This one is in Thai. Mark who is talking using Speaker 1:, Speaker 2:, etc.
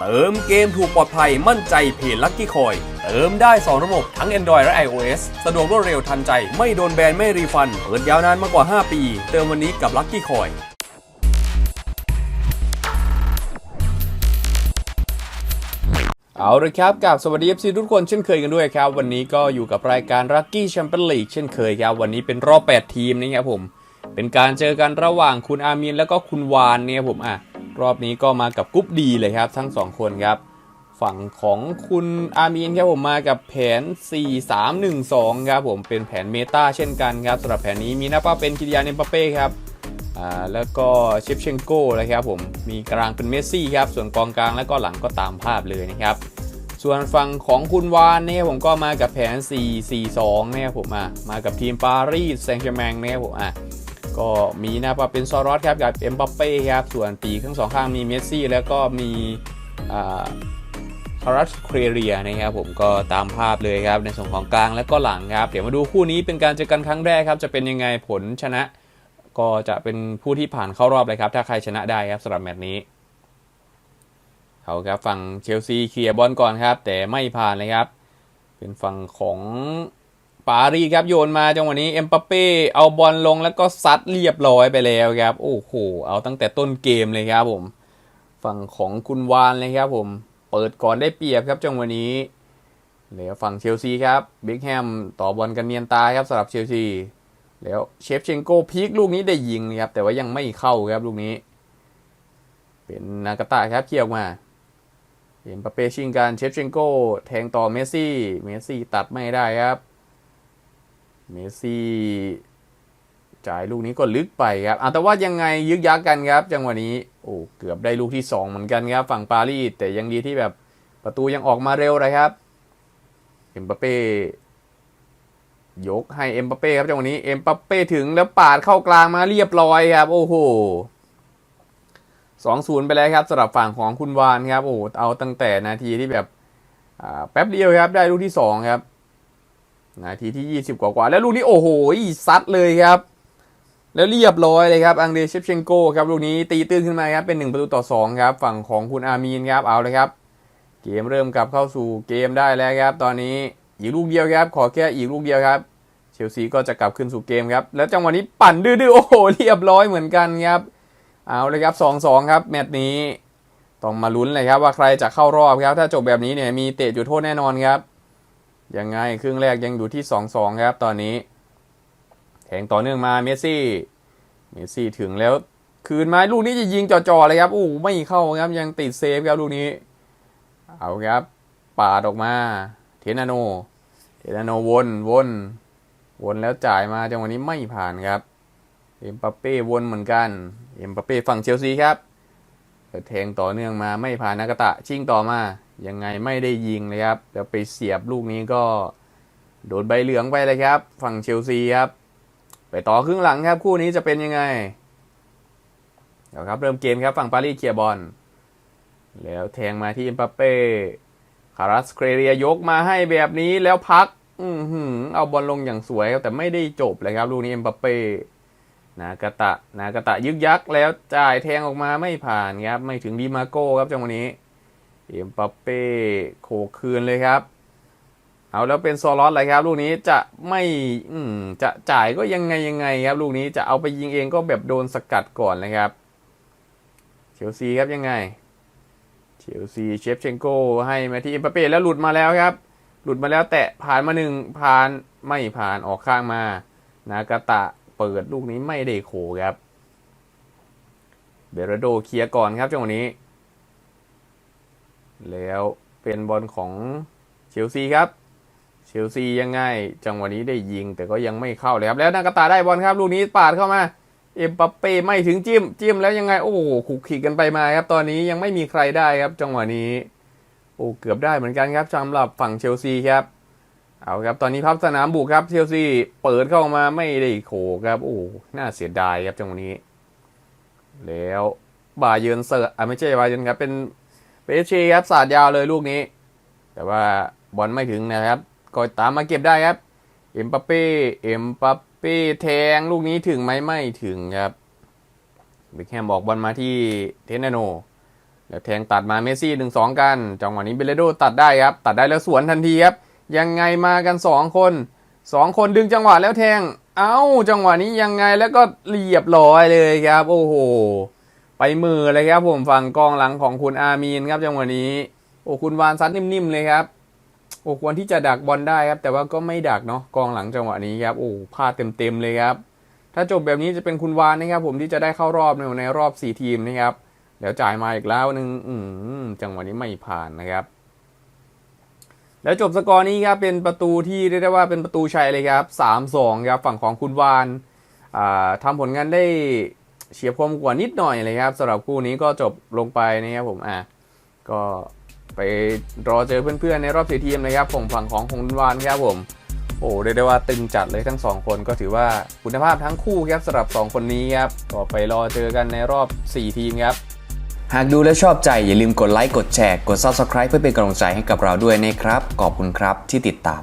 Speaker 1: เติมเกมถูกปลอดภัยมั่นใจเพจลั c กี้คอย เติมได้ 2 ระบบทั้ง Android และ iOS สะดวกรวดเร็วทันใจ ไม่โดนแบน ไม่รีฟัน เปิดยาวนานมากกว่า 5 ปี เติมวันนี้กับลั c กี้คอยเอาละครับกับสวัสดี FC ทุกคนเช่นเคยกันด้วยครับ วันนี้ก็อยู่กับรายการ Lucky Champion League เช่นเคยครับ วันนี้เป็นรอบ 8 ทีมนะครับผม เป็นการเจอกันระหว่างคุณอามีนแล้วก็คุณวานเนี่ยผมอะ รอบนี้ก็มากับกรุ๊ปดีเลยครับ ทั้งสองคนครับ ฝั่งของคุณอามีนครับผมมากับแผน 4-3-1-2 ครับผมเป็นแผนเมตาเช่นกันครับสำหรับแผนนี้มีหน้าป้าเป็นคิริยาเนมปาเป้ครับอ่าแล้วก็เชฟเชงโก้นะครับผมมีกลางเป็นเมสซี่ครับส่วนกองกลางแล้วก็หลังก็ตามภาพเลยนะครับส่วนฝั่งของคุณวานเนี่ยผมก็มากับแผน 4-4-2เนี่ยผมอะมากับทีมปารีสแซงต์แชร์แมงเนี่ยผมอะ ก็มีหน้าปาเป็นซอรอสครับกับเอ็มบัปเป้ครับส่วนปีกทั้งสองข้างมีเมสซี่แล้วก็มีคารัสเคเรียนะครับผมก็ตามภาพเลยครับในส่วนของกลางและก็หลังครับ เดี๋ยวมาดูคู่นี้เป็นการเจอกันครั้งแรกครับจะเป็นยังไงผลชนะ ก็จะเป็นผู้ที่ผ่านเข้ารอบเลยครับ ถ้าใครชนะได้ครับสำหรับแมตช์นี้เขาครับฝั่งเชลซีเคลียร์บอลก่อนครับ แต่ไม่ผ่านเลยครับ เป็นฝั่งของ ปารีสครับโยนมาจังหวะนี้เอ็มปัปเป้เอาบอลลงแล้วก็ซัดเรียบร้อยไปแล้วครับ โอ้โหเอาตั้งแต่ต้นเกมเลยครับผม ฝั่งของคุณวานเลยครับผม เปิดก่อนได้เปรียบครับจังหวะนี้เหลือฝั่งเชลซีครับบิ๊กแฮมต่อบอลกันเนียนตาครับสำหรับเชลซีแล้วเชฟเชงโกพีกลูกนี้ได้ยิงนะครับ แต่ว่ายังไม่เข้าครับลูกนี้ เป็นนากาตะครับเกี่ยวมาเห็นปาเป้ชิงการเชฟเชงโกแทงต่อเมสซี่เมสซี่ตัดไม่ได้ครับ เมสซี่จ่ายลูกนี้ก็ลึกไปครับแต่ว่ายังไงยึกยักกันครับ จังหวะนี้ โอ้เกือบได้ลูกที่สองเหมือนกันครับ ฝั่งปารีสแต่ยังดีที่แบบประตูยังออกมาเร็วเลยครับ เอ็มปาเป้ยกให้เอ็มบัปเป้ครับจังหวะนี้เอ็มบัปเป้ถึงแล้วปาดเข้ากลางมาเรียบร้อยครับ โอ้โหสองศูนย์ไปแล้วครับสำหรับฝั่งของคุณวานครับ โอ้เอาตั้งแต่นาทีที่แบบแป๊บเดียวครับ ได้ลูกที่สองครับ นาทีที่ยี่สิบกว่าๆแล้วลูกนี้โอ้โหซัดเลยครับ แล้วเรียบร้อยเลยครับอังเดรเชฟเชนโกครับลูกนี้ตีตื้นขึ้นมาครับเป็นหนึ่งประตูต่อสองครับฝั่งของคุณอามีนครับเอาเลยครับ เกมเริ่มกลับเข้าสู่เกมได้แล้วครับ ตอนนี้อีกลูกเดียวครับ ขอแค่อีกลูกเดียวครับ เชลซีก็จะกลับขึ้นสู่เกมครับ แล้วจังหวะนี้ปั่นดื้อๆโอ้โหเรียบร้อยเหมือนกันครับ เอาเลยครับ 2-2 ครับแมตช์นี้ ต้องมาลุ้นเลยครับว่าใครจะเข้ารอบครับ ถ้าจบแบบนี้เนี่ยมีเตะจุดโทษแน่นอนครับ ยังไงครึ่งแรกยังอยู่ที่ 2-2 ครับ ตอนนี้แข่งต่อเนื่องมาเมสซี่ เมสซี่ถึงแล้ว คืนมาลูกนี้จะยิงจ่อๆเลยครับโอ้ไม่เข้าครับยังติดเซฟครับลูกนี้ เอาครับปาดออกมา เทนาโน เทนาโนวนวนวนแล้วจ่ายมาจังหวะนี้ไม่ผ่านครับ เอ็มปัปเป้วนเหมือนกัน เอ็มปัปเป้ฝั่งเชลซีครับแทงต่อเนื่องมาไม่ผ่านนากาตะชิงต่อมา ยังไงไม่ได้ยิงเลยครับแล้วไปเสียบลูกนี้ก็ โดนใบเหลืองไปเลยครับ ฝั่งเชลซีครับ ไปต่อครึ่งหลังครับคู่นี้จะเป็นยังไง เดี๋ยวครับเริ่มเกมครับฝั่งปารีสเคียบอล แล้วแทงมาที่เอ็มปัปเป้คารัสเคเรียยกมาให้แบบนี้แล้วพัก อือหือเอาบอลลงอย่างสวยครับแต่ไม่ได้จบเลยครับ ลูกนี้เอ็มบัปเป้นากาตะนากาตะยึกยักแล้วจ่ายแทงออกมาไม่ผ่านครับ ไม่ถึงดีมาโก้ครับจังหวะนี้ เอ็มบัปเป้โขกคืนเลยครับ เอาแล้วเป็นโซลอสเลยครับ ลูกนี้จะไม่อืมจะจ่ายก็ยังไงยังไงครับ ลูกนี้จะเอาไปยิงเองก็แบบโดนสกัดก่อนเลยครับเชลซีครับยังไงเชลซีเชฟเชงโกให้มาที่เอ็มบัปเป้แล้วหลุดมาแล้วครับ หลุดมาแล้วแตะผ่านมาหนึ่งผ่านไม่ผ่านออกข้างมานากาตะเปิดลูกนี้ไม่ได้โขครับเบรโดเคลียร์ก่อนครับจังหวะนี้ แล้วเป็นบอลของเชลซีครับ เชลซียังไง จังหวะนี้ได้ยิงแต่ก็ยังไม่เข้าเลยครับ แล้วนากาตะได้บอลครับ ลูกนี้ปาดเข้ามา เอ็มปัปเป้ไม่ถึงจิ้ม จิ้มแล้วยังไง โอ้โหขุกขีกันไปมาครับ ตอนนี้ยังไม่มีใครได้ครับ จังหวะนี้ โอ้เกือบได้เหมือนกันครับสำหรับฝั่งเชลซีครับ เอาครับตอนนี้พับสนามบุกครับ เชลซีเปิดเข้ามาไม่ได้โขครับ โอ้น่าเสียดายครับจังหวะนี้ แล้วบาเยินเซอร์อะไม่ใช่บาเยินครับเป็น เปเชครับสาดยาวเลยลูกนี้ แต่ว่าบอลไม่ถึงนะครับก็ตามมาเก็บได้ครับ เอ็มปัปเป้เอ็มปัปเป้แทงลูกนี้ถึงไหมไม่ถึงครับเบคแฮมบอกบอลมาที่เทนนโน แล้วแทงตัดมาเมสซี่หนึ่งสองกัน จังหวะนี้เบเลโดตัดได้ครับ ตัดได้แล้วสวนทันทีครับ ยังไงมากันสองคนสองคนดึงจังหวะแล้วแทง เอ้า จังหวะนี้ยังไงแล้วก็เรียบร้อยเลยครับ โอ้โห ไปมือเลยครับผมฝั่งกองหลังของคุณอามีนครับจังหวะนี้ โอ้คุณวานซัดนิ่มๆเลยครับโอ้ควรที่จะดักบอลได้ครับ แต่ว่าก็ไม่ดักเนาะกองหลังจังหวะนี้ครับโอ้พลาดเต็มๆเลยครับ ถ้าจบแบบนี้จะเป็นคุณวานนะครับ ผมที่จะได้เข้ารอบในในรอบ 4 ทีมนะครับเดี๋ยวจ่ายมาอีกแล้วหนึ่งอืมจังหวะนี้ไม่ผ่านนะครับ แล้วจบสกอร์นี้ครับเป็นประตูที่เรียกได้ว่าเป็นประตูชัยเลยครับ3-2ครับฝั่งของคุณวานอ่าทำผลงานได้ เฉียบคมกว่านิดหน่อยเลยครับสำหรับคู่นี้ก็จบลงไปนะครับผมอะก็ไปรอเจอเพื่อนๆในรอบสี่ทีมนะครับของฝั่งของคุณวานครับผมโอ้เรียกได้ว่าตึงจัดเลยทั้งสองคนก็ถือว่าคุณภาพทั้งคู่ครับสำหรับ 2 คนนี้ครับก็ไปรอเจอกันในรอบ 4 ทีมครับ
Speaker 2: หากดูแล้วชอบใจอย่าลืมกดไลค์กดแชร์กด Subscribe เพื่อเป็นกำลังใจให้กับเราด้วยนะครับ ขอบคุณครับที่ติดตาม